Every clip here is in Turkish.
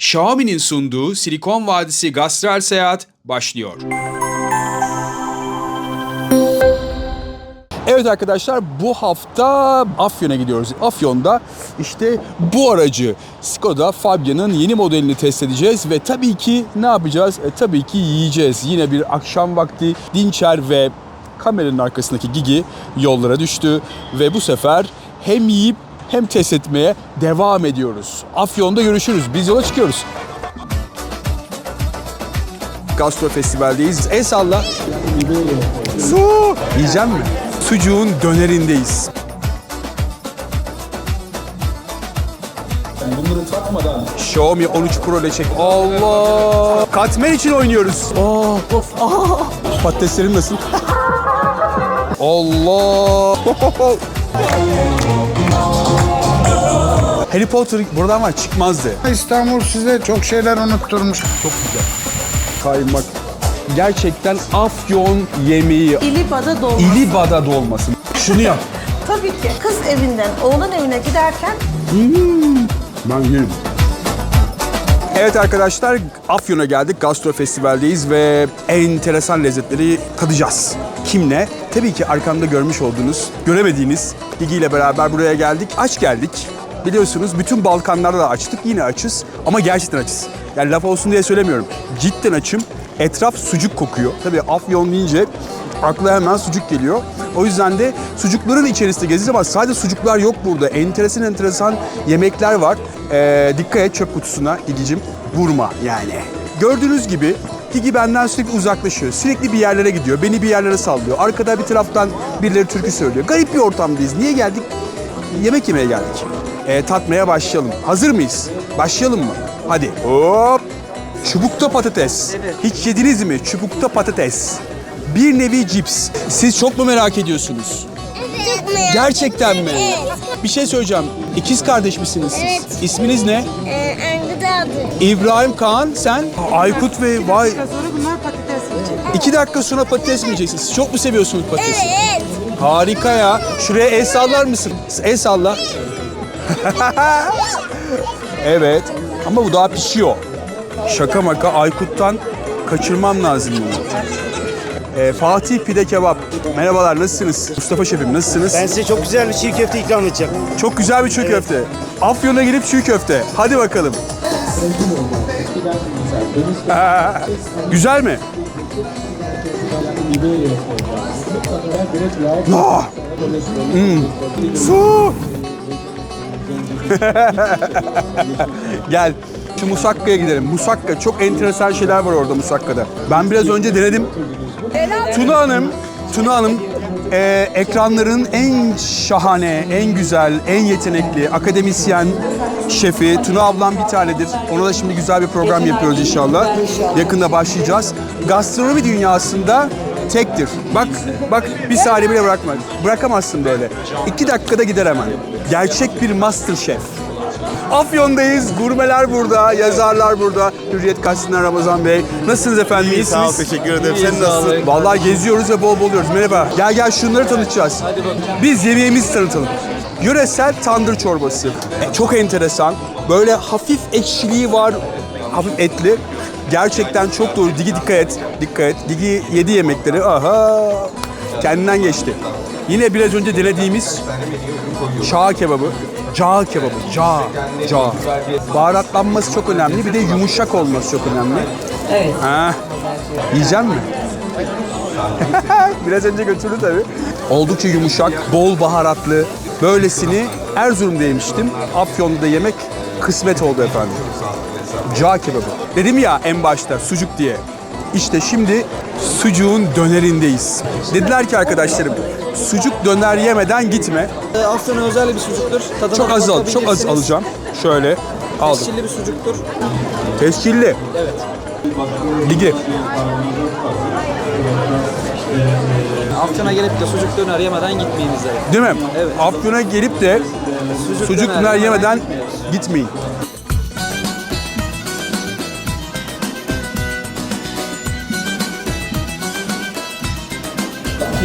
Xiaomi'nin sunduğu Silikon Vadisi Gastral Seyahat başlıyor. Evet arkadaşlar bu hafta Afyon'a gidiyoruz. Afyon'da işte bu aracı Skoda Fabia'nın yeni modelini test edeceğiz ve tabii ki ne yapacağız? E, tabii ki yiyeceğiz. Yine bir akşam vakti Dinçer ve kameranın arkasındaki Gigi yollara düştü ve bu sefer hem yiyip hem test etmeye devam ediyoruz. Afyon'da görüşürüz. Biz yola çıkıyoruz. Gastro Festival'deyiz. El salla. Su. Yiyeceğim mi? Sucuğun dönerindeyiz. Bunları tatmadan Xiaomi 13 Pro ile çek. Allah! Katmer için oynuyoruz. Aa, of, aa. Patateslerim nasıl? Allah! Harry Potter buradan var çıkmazdı. İstanbul size çok şeyler unutturmuş. Çok güzel. Kaymak. Gerçekten Afyon yemeği. İlibada dolması. İlibada dolması. Şunu yap. Tabii ki. Kız evinden oğlan evine giderken Ben yerim. Evet arkadaşlar Afyon'a geldik. Gastro Festival'deyiz ve enteresan lezzetleri tadacağız. Kimle? Tabii ki arkamda görmüş olduğunuz, göremediğiniz Gigi ile beraber buraya geldik. Aç geldik. Biliyorsunuz bütün Balkanlarda da açtık. Yine açız ama gerçekten açız. Yani laf olsun diye söylemiyorum. Cidden açım. Etraf sucuk kokuyor. Tabii Afyon deyince akla hemen sucuk geliyor. O yüzden de sucukların içerisinde gezeceğiz ama sadece sucuklar yok burada. Enteresan enteresan yemekler var. Ee, dikkat et çöp kutusuna Gigi'cim. Vurma yani. Gördüğünüz gibi Gigi benden sürekli uzaklaşıyor. Sürekli bir yerlere gidiyor. Beni bir yerlere sallıyor. Arkada bir taraftan birileri türkü söylüyor. Garip bir ortamdayız. Niye geldik? Yemek yemeye geldik. Ee, tatmaya başlayalım. Hazır mıyız? Başlayalım mı? Hadi. Hop. Çubukta patates. Hiç yediniz mi? Çubukta patates. Bir nevi cips. Siz çok mu merak ediyorsunuz? Merak Gerçekten mi? Evet. Bir şey söyleyeceğim. İkiz kardeş misiniz siz? Evet. İsminiz ne? Ee, Angıda adı. İbrahim Kaan, sen? Aykut ve vay. sonra bunlar patates yiyecek. İki dakika sonra patates mi yiyeceksiniz? Siz çok mu seviyorsunuz patatesi? Evet. Harika ya. Şuraya el sallar mısın? El salla. evet. Ama bu daha pişiyor. Şaka maka Aykut'tan kaçırmam lazım bunu. Ee, Fatih Pide Kebap. Merhabalar nasılsınız? Mustafa Şefim nasılsınız? Ben size çok güzel bir çiğ köfte ikram edeceğim. Çok güzel bir çiğ köfte. Afyon'a gidip çiğ köfte. Hadi bakalım. Aa, güzel mi? Ah! Hmm. Su! Gel. Şu Musakka'ya gidelim. Musakka. Çok enteresan şeyler var orada Musakka'da. Ben biraz önce denedim. Tuna Hanım, Tuna Hanım e, ekranların en şahane, en güzel, en yetenekli akademisyen şefi. Tuna ablam bir tanedir. Ona da şimdi güzel bir program yapıyoruz inşallah. Yakında başlayacağız. Gastronomi dünyasında tektir. Bak, bak bir saniye bile bırakma. Bırakamazsın böyle. İki dakikada gider hemen. Gerçek bir master şef. Afyon'dayız. Gurmeler burada, yazarlar burada. Hürriyet Gazetesi'nden Ramazan Bey. Nasılsınız efendim? İyisiniz? Sağ ol, teşekkür ederim. Sen nasılsın? Vallahi geziyoruz ve bol bol yiyoruz. Merhaba. Gel gel şunları tanıtacağız. Biz yemeğimizi tanıtalım. Yöresel tandır çorbası. E, çok enteresan. Böyle hafif ekşiliği var. Hafif etli. Gerçekten çok doğru. Digi dikkat et. Dikkat et. Digi yedi yemekleri. Aha. Kendinden geçti. Yine biraz önce denediğimiz çağ kebabı. Cağ kebabı. Cağ. Cağ. Baharatlanması çok önemli. Bir de yumuşak olması çok önemli. Evet. Ha. Yiyecek mi? Biraz önce götürdü tabii. Oldukça yumuşak, bol baharatlı. Böylesini Erzurum'da yemiştim. Afyon'da yemek kısmet oldu efendim. Cağ kebabı. Dedim ya en başta sucuk diye. İşte şimdi sucuğun dönerindeyiz. Dediler ki arkadaşlarım sucuk döner yemeden gitme. E, Afyon'a özel bir sucuktur. Tadına Çok az al, çok az alacağım. Şöyle aldım. Tescilli bir sucuktur. Tescilli. Evet. Ligi. Afyon'a gelip de sucuk döner yemeden gitmeyin izlere. Değil mi? Evet. Afyon'a gelip de sucuk, döner yemeden gitmiyoruz. gitmeyin.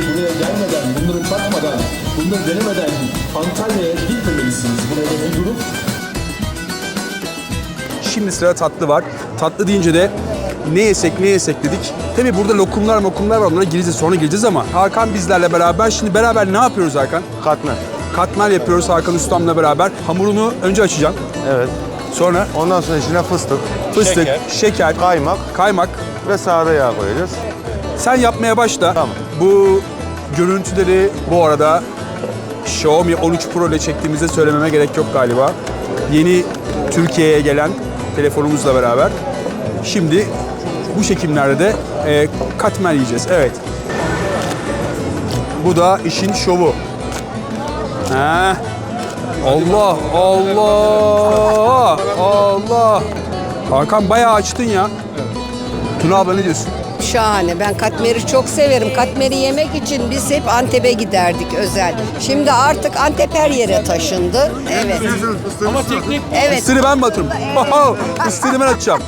Buraya gelmeden, bunları tatmadan, bunları denemeden Antalya'ya gitmemelisiniz. Burada buldurup Şimdi sıra tatlı var. Tatlı deyince de ne yesek ne yesek dedik. Tabi burada lokumlar mokumlar var onlara gireceğiz sonra gireceğiz ama Hakan bizlerle beraber. Şimdi beraber ne yapıyoruz Hakan? Katmer. Katmer yapıyoruz Hakan Ustam'la beraber. Hamurunu önce açacağım. Evet. Sonra Ondan sonra içine fıstık, fıstık, şeker, kaymak kaymak. ve sade yağ koyacağız. Sen yapmaya başla. Tamam. Bu görüntüleri bu arada Xiaomi 13 Pro ile çektiğimizde söylememe gerek yok galiba. Yeni Türkiye'ye gelen telefonumuzla beraber. Şimdi bu çekimlerde de e, katmer yiyeceğiz. Evet. Bu da işin şovu. Ha. Allah Allah Allah. Hakan bayağı açtın ya. Tuna abla ne diyorsun? Şahane. Ben katmeri çok severim. Katmeri yemek için biz hep Antep'e giderdik özel. Şimdi artık Antep her yere taşındı. Evet. Evet. Fıstığı ben mi atıyorum? Oho, Fıstığı ben atacağım.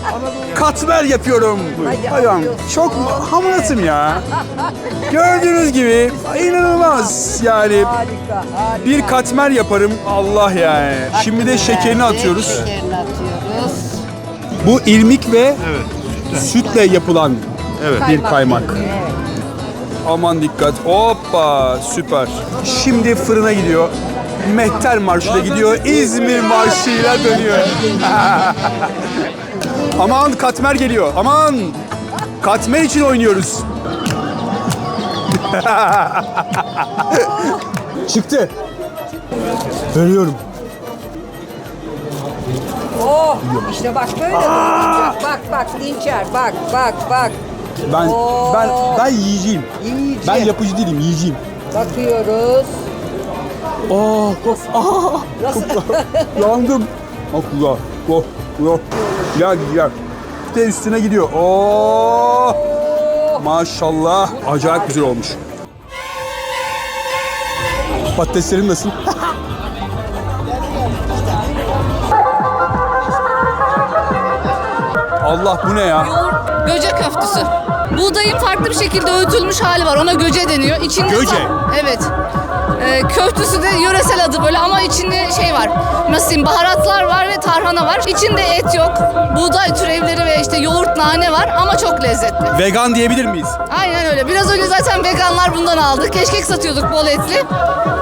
Katmer yapıyorum. Hadi bakalım. Çok hamuratım ya. Gördüğünüz gibi inanılmaz yani. Bir katmer yaparım Allah yani. Şimdi de şekerini atıyoruz. Şekerini atıyoruz. Bu irmik ve sütle yapılan bir kaymak. Aman dikkat. Hoppa süper. Şimdi fırına gidiyor. Mehter Marşı'yla gidiyor. İzmir Marşı'yla dönüyor. Aman katmer geliyor. Aman. Katmer için oynuyoruz. Çıktı. Veriyorum. Oh işte bak böyle. Bak bak Dinçer bak bak bak. Ben Oo. ben ben yiyeceğim. Yiyeceğim. Ben yapıcı değilim, yiyeceğim. Bakıyoruz. Oh, of, ah, yandım. Güzel. Oh, oh. Gel, gel. Bir de üstüne gidiyor. Oh, maşallah. Acayip güzel olmuş. Patateslerin nasıl? Allah bu ne ya? Yoğurt, göce köftesi. Buğdayın farklı bir şekilde öğütülmüş hali var. Ona göce deniyor. İçinde Göce? Evet. Ee, köftesi de yöresel adı böyle ama içinde şey var. Nasıl diyeyim baharatlar var ve tarhana var. İçinde et yok. Çok lezzetli. Vegan diyebilir miyiz? Aynen öyle. Biraz önce zaten veganlar bundan aldı. Keşkek satıyorduk bol etli.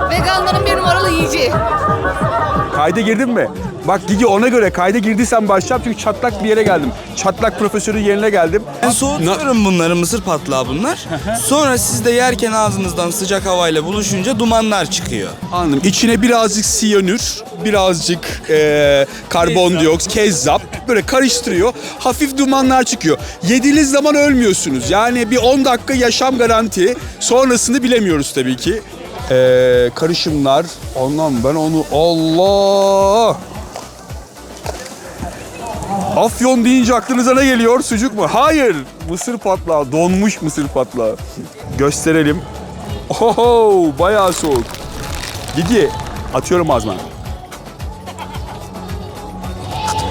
Veganların bir numaralı yiyeceği. Kayda girdin mi? Bak Gigi ona göre kayda girdiysen başlayacağım çünkü çatlak bir yere geldim. Çatlak profesörün yerine geldim. Ben soğutuyorum bunları mısır patlağı bunlar. Sonra siz de yerken ağzınızdan sıcak havayla buluşunca dumanlar çıkıyor. Anladım. İçine birazcık siyanür, birazcık eee karbondioksit, kezzap böyle karıştırıyor. Hafif dumanlar çıkıyor. Yediğiniz zaman ölmüyorsunuz. Yani bir 10 dakika yaşam garanti. Sonrasını bilemiyoruz tabii ki. Eee, karışımlar. Ondan ben onu Allah! Afyon deyince aklınıza ne geliyor? Sucuk mu? Hayır. Mısır patlağı. Donmuş mısır patlağı. Gösterelim. Oho, bayağı soğuk. Gigi, atıyorum ağzıma.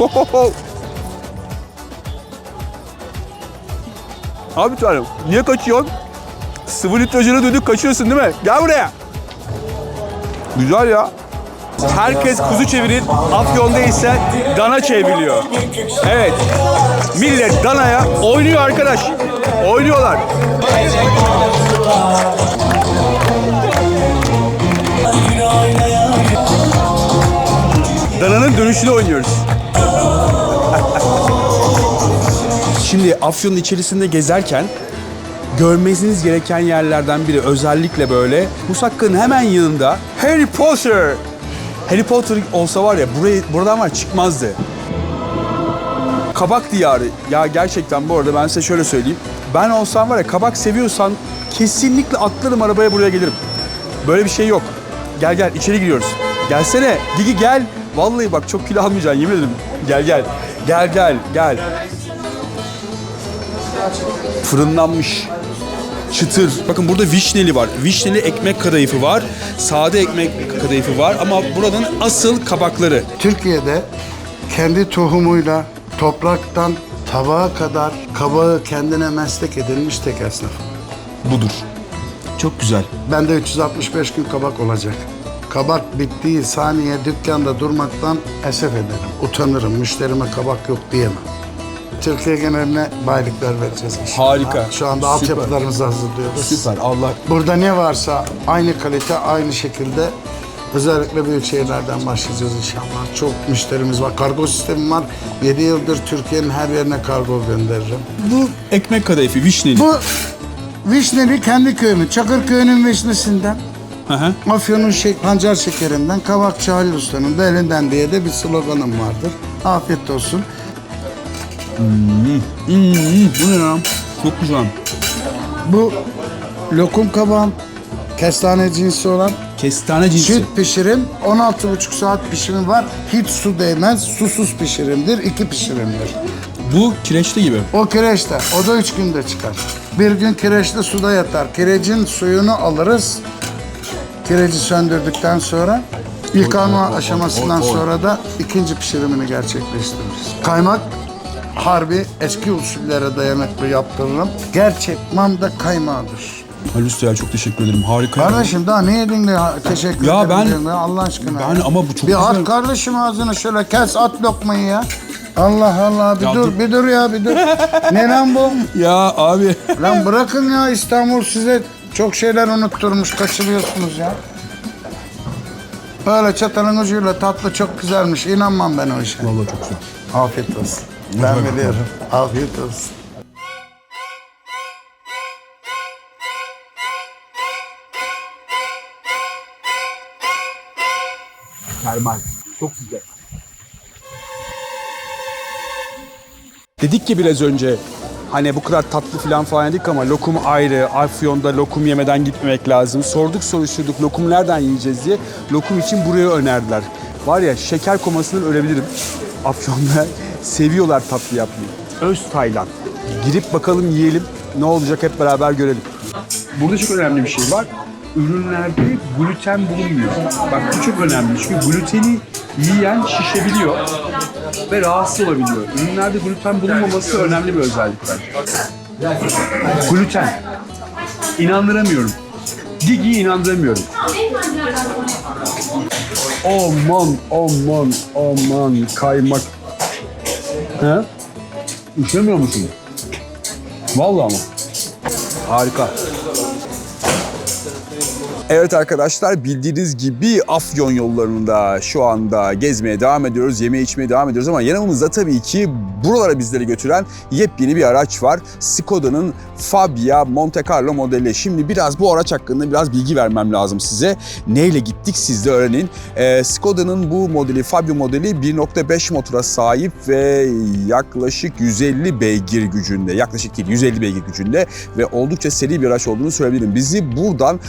Ohoho. Abi tanrım, niye kaçıyorsun? Sıvı nitrojene dönüp kaçıyorsun değil mi? Gel buraya. Güzel ya. Herkes kuzu çevirir, Afyon'da ise dana çevriliyor. Evet, millet danaya oynuyor arkadaş. Oynuyorlar. Dananın dönüşünü oynuyoruz. Şimdi Afyon'un içerisinde gezerken görmeniz gereken yerlerden biri özellikle böyle Musakka'nın hemen yanında Harry Potter. Harry Potter olsa var ya burayı buradan var çıkmazdı. Kabak diyarı. Ya gerçekten bu arada ben size şöyle söyleyeyim. Ben olsam var ya kabak seviyorsan kesinlikle atlarım arabaya buraya gelirim. Böyle bir şey yok. Gel gel içeri giriyoruz. Gelsene. Gigi gel. Vallahi bak çok kilo almayacaksın yemin ederim. Gel gel. Gel gel gel. Fırınlanmış. Çıtır. Bakın burada vişneli var. Vişneli ekmek kadayıfı var. Sade ekmek kadayıfı var ama buranın asıl kabakları. Türkiye'de kendi tohumuyla topraktan tabağa kadar kabağı kendine meslek edilmiş tek esnaf. Budur. Çok güzel. Bende 365 gün kabak olacak. kabak bittiği saniye dükkanda durmaktan esef ederim. Utanırım. Müşterime kabak yok diyemem. Türkiye geneline baylıklar vereceğiz inşallah. Harika. Şu anda Süper. altyapılarımızı hazırlıyoruz. Süper. Allah Burada ne varsa aynı kalite, aynı şekilde özellikle büyük şehirlerden başlayacağız inşallah. Çok müşterimiz var. Kargo sistemi var. 7 yıldır Türkiye'nin her yerine kargo gönderirim. bu ekmek kadayıfı vişneli. Bu vişneli kendi köyümün, Çakırköy'ünün vişnesinden. Hı hı. Afyon'un şey, pancar şekerinden, Kavakçı Halil Usta'nın da elinden diye de bir sloganım vardır. Afiyet olsun. Hmm, bu ne lan? Çok güzel. Bu lokum kabağım, kestane cinsi olan Kestane cinsi. Süt pişirim 16,5 saat pişimi var. Hiç su değmez. Susuz pişirimdir. iki pişirimdir. Bu kireçli gibi. O kireçte. O da üç günde çıkar. Bir gün kireçte suda yatar. Kirecin suyunu alırız. Kireci söndürdükten sonra yıkanma aşamasından sonra da ikinci pişirimini gerçekleştiririz. Kaymak harbi eski usullere dayanıklı yaptırırım. Gerçek manda kaymağıdır. Halil Usta ya çok teşekkür ederim. Harika. Kardeşim daha ne yedin de ya? teşekkür Ya ben- ya Allah aşkına. ben ama bu çok Bir güzel. at kardeşim ağzını şöyle kes at lokmayı ya. Allah Allah bir Ya dur, dur. bir dur ya bir dur. ne lan bu? Ya abi. Lan bırakın ya İstanbul size çok şeyler unutturmuş kaçırıyorsunuz ya. Böyle çatalın ucuyla tatlı çok güzelmiş. İnanmam ben o işe. Vallahi çok güzel. Afiyet olsun. Ben biliyorum. Afiyet olsun. Termal. Çok güzel. Dedik ki biraz önce hani bu kadar tatlı falan falan dedik ama lokum ayrı. Afyon'da lokum yemeden gitmemek lazım. Sorduk soruşturduk lokum nereden yiyeceğiz diye. Lokum için buraya önerdiler. Var ya şeker komasından ölebilirim. Afyon'da seviyorlar tatlı yapmayı. Öz Tayland. Girip bakalım yiyelim. Ne olacak hep beraber görelim. Burada çok önemli bir şey var. Ürünlerde gluten bulunmuyor. Bak bu çok önemli çünkü gluteni yiyen şişebiliyor ve rahatsız olabiliyor. Ürünlerde gluten bulunmaması önemli bir özellik bence. Gluten. İnandıramıyorum. Gigi'yi inandıramıyorum. Aman aman aman kaymak. He? Üşemiyor musun? Vallahi ama. Harika. Evet arkadaşlar bildiğiniz gibi Afyon yollarında şu anda gezmeye devam ediyoruz, yeme içmeye devam ediyoruz ama yanımızda tabii ki buralara bizleri götüren yepyeni bir araç var. Skoda'nın Fabia Monte Carlo modeli. Şimdi biraz bu araç hakkında biraz bilgi vermem lazım size. Neyle gittik siz de öğrenin. Ee, Skoda'nın bu modeli, Fabia modeli 1.5 motora sahip ve yaklaşık 150 beygir gücünde. Yaklaşık değil 150 beygir gücünde ve oldukça seri bir araç olduğunu söyleyebilirim. Bizi buradan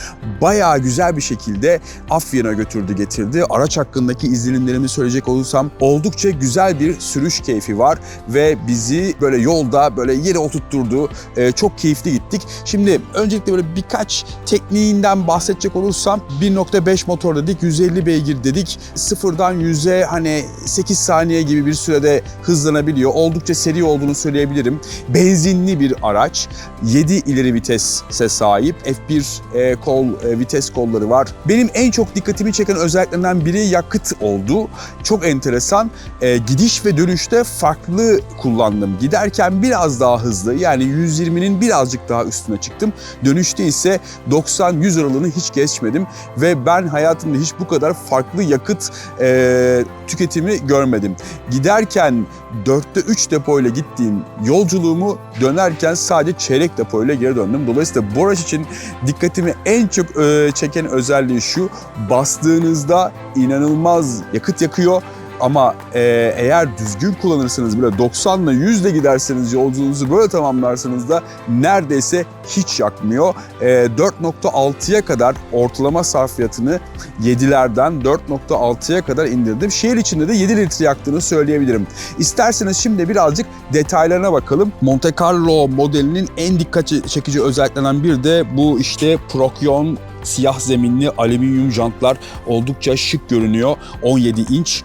bayağı güzel bir şekilde Afyon'a götürdü getirdi. Araç hakkındaki izlenimlerimi söyleyecek olursam oldukça güzel bir sürüş keyfi var ve bizi böyle yolda böyle yere oturtturdu. Ee, çok keyifli gittik. Şimdi öncelikle böyle birkaç tekniğinden bahsedecek olursam 1.5 motor dedik, 150 beygir dedik. Sıfırdan 100'e hani 8 saniye gibi bir sürede hızlanabiliyor. Oldukça seri olduğunu söyleyebilirim. Benzinli bir araç. 7 ileri vitese sahip. F1 e, kol e, vites kolları var. Benim en çok dikkatimi çeken özelliklerinden biri yakıt oldu. Çok enteresan. E, gidiş ve dönüşte farklı kullandım. Giderken biraz daha hızlı yani 120'nin birazcık daha üstüne çıktım. Dönüşte ise 90-100 aralığını hiç geçmedim ve ben hayatımda hiç bu kadar farklı yakıt e, tüketimi görmedim. Giderken 4'te 3 depoyla gittiğim yolculuğumu dönerken sadece çeyrek depoyla geri döndüm. Dolayısıyla bu araç için dikkatimi en çok e, çeken özelliği şu. Bastığınızda inanılmaz yakıt yakıyor. Ama e, eğer düzgün kullanırsanız böyle 90 ile 100 ile giderseniz yolculuğunuzu böyle tamamlarsanız da neredeyse hiç yakmıyor. E, 4.6'ya kadar ortalama sarfiyatını 7'lerden 4.6'ya kadar indirdim. Şehir içinde de 7 litre yaktığını söyleyebilirim. İsterseniz şimdi birazcık detaylarına bakalım. Monte Carlo modelinin en dikkat çekici özelliklerinden bir de bu işte Procyon siyah zeminli alüminyum jantlar oldukça şık görünüyor. 17 inç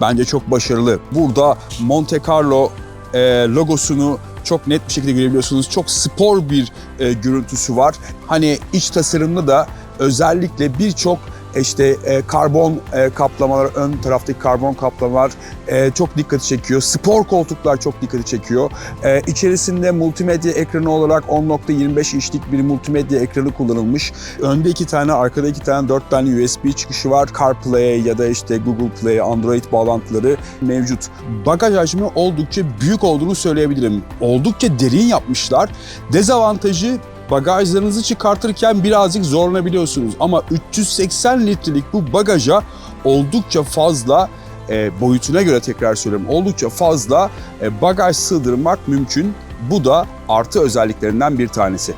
bence çok başarılı. Burada Monte Carlo e, logosunu çok net bir şekilde görebiliyorsunuz. Çok spor bir e, görüntüsü var. Hani iç tasarımda da özellikle birçok işte e, karbon e, kaplamalar, ön taraftaki karbon kaplamalar e, çok dikkati çekiyor. Spor koltuklar çok dikkati çekiyor. E, içerisinde multimedya ekranı olarak 10.25 inçlik bir multimedya ekranı kullanılmış. Önde iki tane, arkada iki tane, dört tane USB çıkışı var. CarPlay ya da işte Google Play, Android bağlantıları mevcut. Bagaj hacmi oldukça büyük olduğunu söyleyebilirim. Oldukça derin yapmışlar. Dezavantajı bagajlarınızı çıkartırken birazcık zorlanabiliyorsunuz. Ama 380 litrelik bu bagaja oldukça fazla e, boyutuna göre tekrar söylüyorum oldukça fazla e, bagaj sığdırmak mümkün. Bu da artı özelliklerinden bir tanesi.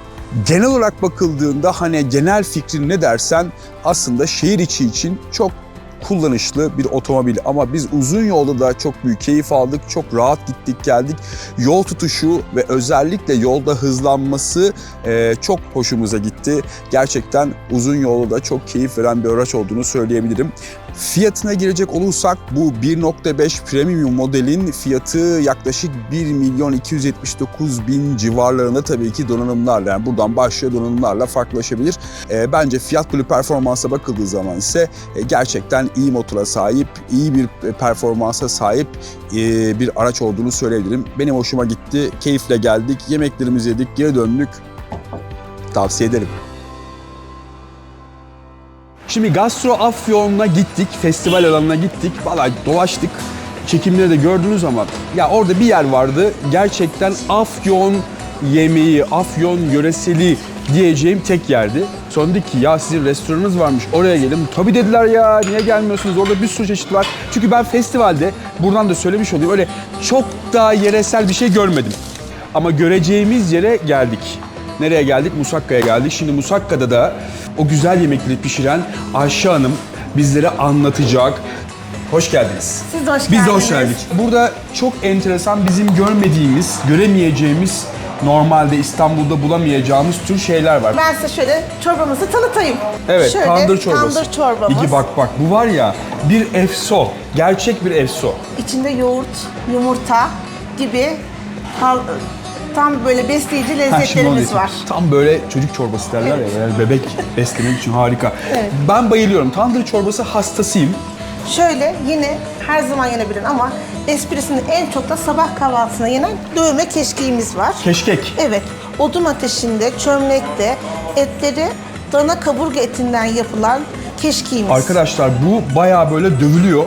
Genel olarak bakıldığında hani genel fikrin ne dersen aslında şehir içi için çok kullanışlı bir otomobil ama biz uzun yolda da çok büyük keyif aldık. Çok rahat gittik geldik. Yol tutuşu ve özellikle yolda hızlanması e, çok hoşumuza gitti. Gerçekten uzun yolda da çok keyif veren bir araç olduğunu söyleyebilirim. Fiyatına girecek olursak bu 1.5 Premium modelin fiyatı yaklaşık 1 milyon 279 bin civarlarında tabii ki donanımlarla yani buradan başlıyor donanımlarla farklılaşabilir. E, bence fiyat bölü performansa bakıldığı zaman ise e, gerçekten iyi motora sahip, iyi bir performansa sahip e, bir araç olduğunu söyleyebilirim. Benim hoşuma gitti, keyifle geldik, yemeklerimizi yedik, geri döndük. Tavsiye ederim. Şimdi Gastro Afyon'a gittik, festival alanına gittik. Valla dolaştık. Çekimleri de gördünüz ama ya orada bir yer vardı. Gerçekten Afyon yemeği, Afyon yöreseli diyeceğim tek yerdi. Sonra dedik ki ya sizin restoranınız varmış oraya gelin. Tabii dediler ya niye gelmiyorsunuz orada bir sürü çeşit var. Çünkü ben festivalde buradan da söylemiş olayım öyle çok da yeresel bir şey görmedim. Ama göreceğimiz yere geldik. Nereye geldik? Musakka'ya geldik. Şimdi Musakka'da da o güzel yemekleri pişiren Ayşe Hanım bizlere anlatacak. Hoş geldiniz. Siz de hoş Biz de hoş geldiniz. geldik. Burada çok enteresan bizim görmediğimiz, göremeyeceğimiz, normalde İstanbul'da bulamayacağımız tür şeyler var. Ben size şöyle çorbamızı tanıtayım. Evet, şöyle, tandır çorbası. Tandır çorbamız. İki bak bak bu var ya bir efso, gerçek bir efso. İçinde yoğurt, yumurta gibi tam böyle besleyici lezzetlerimiz var. Tam böyle çocuk çorbası derler ya, yani bebek beslemek için harika. Ben bayılıyorum. Tandır çorbası hastasıyım. Şöyle yine her zaman yenebilen ama esprisini en çok da sabah kahvaltısına yenen dövme keşkeğimiz var. Keşkek. Evet, odun ateşinde, çömlekte etleri dana kaburga etinden yapılan keşkeğimiz. Arkadaşlar bu bayağı böyle dövülüyor.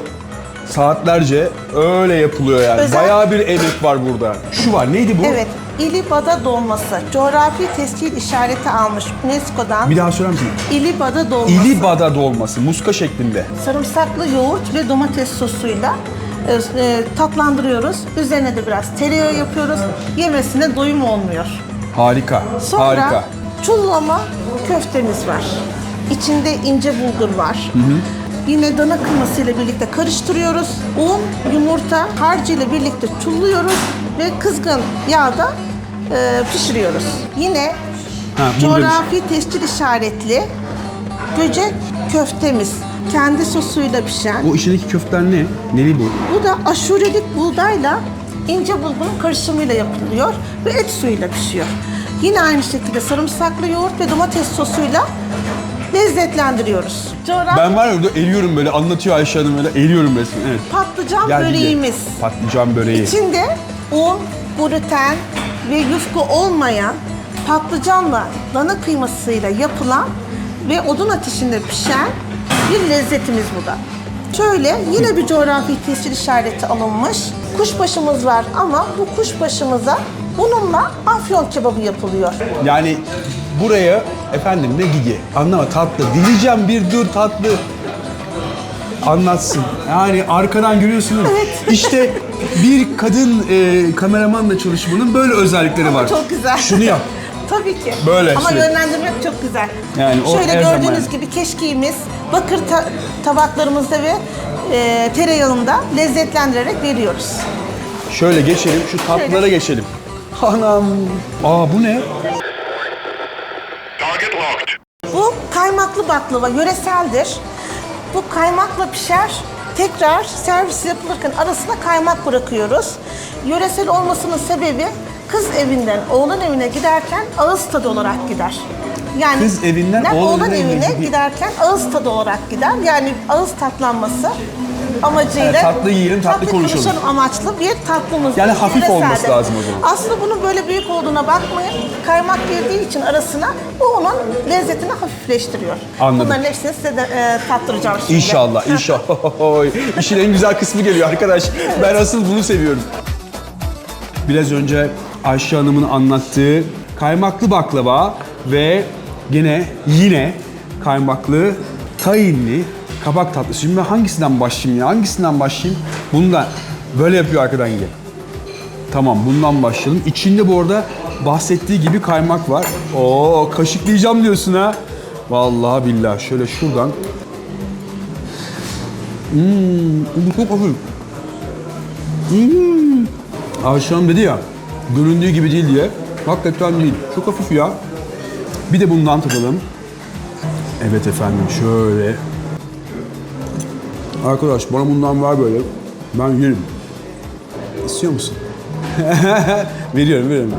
Saatlerce öyle yapılıyor yani. Özel- Bayağı bir emek var burada. Şu var neydi bu? Evet, İlibada dolması. Coğrafi tescil işareti almış UNESCO'dan. Bir daha söyler misin? İlibada dolması. İlibada dolması, muska şeklinde. Sarımsaklı yoğurt ve domates sosuyla e, e, tatlandırıyoruz. Üzerine de biraz tereyağı yapıyoruz. Yemesine doyum olmuyor. Harika, Sonra harika. çullama köftemiz var. İçinde ince bulgur var. Yine dana kıymasıyla birlikte karıştırıyoruz. Un, yumurta, harcıyla birlikte çulluyoruz ve kızgın yağda e, pişiriyoruz. Yine Ha, coğrafi tescil işaretli göcek köftemiz. Kendi sosuyla pişen. O içindeki köfteler ne? Neli bu? Bu da aşurelik buğdayla ince bulgurun karışımıyla yapılıyor ve et suyuyla pişiyor. Yine aynı şekilde sarımsaklı yoğurt ve domates sosuyla lezzetlendiriyoruz. Coğrafi Ben var ya orada eriyorum böyle anlatıyor Ayşe Hanım böyle eriyorum resmen. Evet. patlıcan Geldi diye. böreğimiz. Patlıcan böreği. İçinde un, gluten ve yufka olmayan patlıcanla dana kıymasıyla yapılan ve odun ateşinde pişen bir lezzetimiz bu da. Şöyle yine bir coğrafi tescil işareti alınmış. Kuşbaşımız var ama bu kuşbaşımıza bununla afyon kebabı yapılıyor. Yani buraya efendim ne gigi? Anlama tatlı. Dileyeceğim bir dur tatlı. Anlatsın. Yani arkadan görüyorsunuz. İşte bir kadın e, kameramanla çalışmanın böyle özellikleri var. Çok güzel. Şunu yap. Tabii ki. Böyle Ama sürekli. yönlendirmek çok güzel. Yani o Şöyle her zaman gördüğünüz yani. gibi keşkeğimiz bakır ta- tabaklarımızda ve e, tereyağında lezzetlendirerek veriyoruz. Şöyle geçelim, şu tatlılara geçelim. Anam. Aa bu ne? Bu kaymaklı baklava yöreseldir. Bu kaymakla pişer. Tekrar servis yapılırken arasına kaymak bırakıyoruz. Yöresel olmasının sebebi kız evinden oğlan evine giderken ağız tadı olarak gider. Yani Kız evinden oğlan oğlan evine giderken ağız tadı olarak gider. Yani ağız tatlanması amacıyla Evet, tatlı yiyelim, tatlı konuşalım. amaçlı bir tatlımız. Yani hafif Yöreselde. olması lazım o zaman. Aslında bunun böyle büyük olduğuna bakmayın. Kaymak girdiği için arasına bu onun lezzetini hafifleştiriyor. Anladım. Bunların hepsini size de e, tattıracağım şimdi. İnşallah, inşallah. İşin en güzel kısmı geliyor arkadaş. Ben asıl bunu seviyorum. Biraz önce Ayşe Hanım'ın anlattığı kaymaklı baklava ve gene yine kaymaklı tayinli kabak tatlısı. Şimdi ben hangisinden başlayayım ya? Hangisinden başlayayım? Bundan. Böyle yapıyor arkadan ye. Tamam bundan başlayalım. İçinde bu arada bahsettiği gibi kaymak var. Oo kaşıklayacağım diyorsun ha. Vallahi billahi şöyle şuradan. Hmm, bu çok hafif. Hmm. Ayşe dedi ya, göründüğü gibi değil diye. Hakikaten değil. Çok hafif ya. Bir de bundan tadalım. Evet efendim şöyle. Arkadaş bana bundan ver böyle. Ben yerim. İstiyor musun? veriyorum, veriyorum.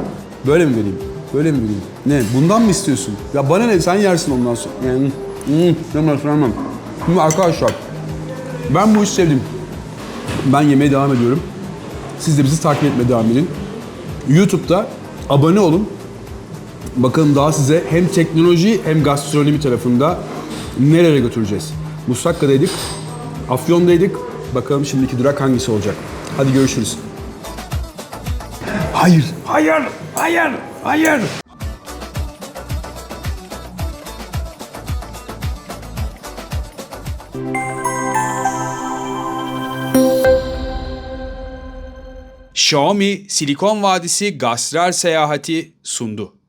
Böyle mi vereyim? Böyle mi vereyim? Ne? Bundan mı istiyorsun? Ya bana ne? Sen yersin ondan sonra. Yani, hmm, tamam. Şimdi arkadaşlar, ben bu işi sevdim. Ben yemeye devam ediyorum. Siz de bizi takip etmeye devam edin. YouTube'da abone olun. Bakalım daha size hem teknoloji hem gastronomi tarafında nerelere götüreceğiz. Musakka'daydık, Afyon'daydık. Bakalım şimdiki durak hangisi olacak. Hadi görüşürüz. Hayır, hayır, hayır, hayır. Xiaomi Silikon Vadisi Gastral Seyahati sundu.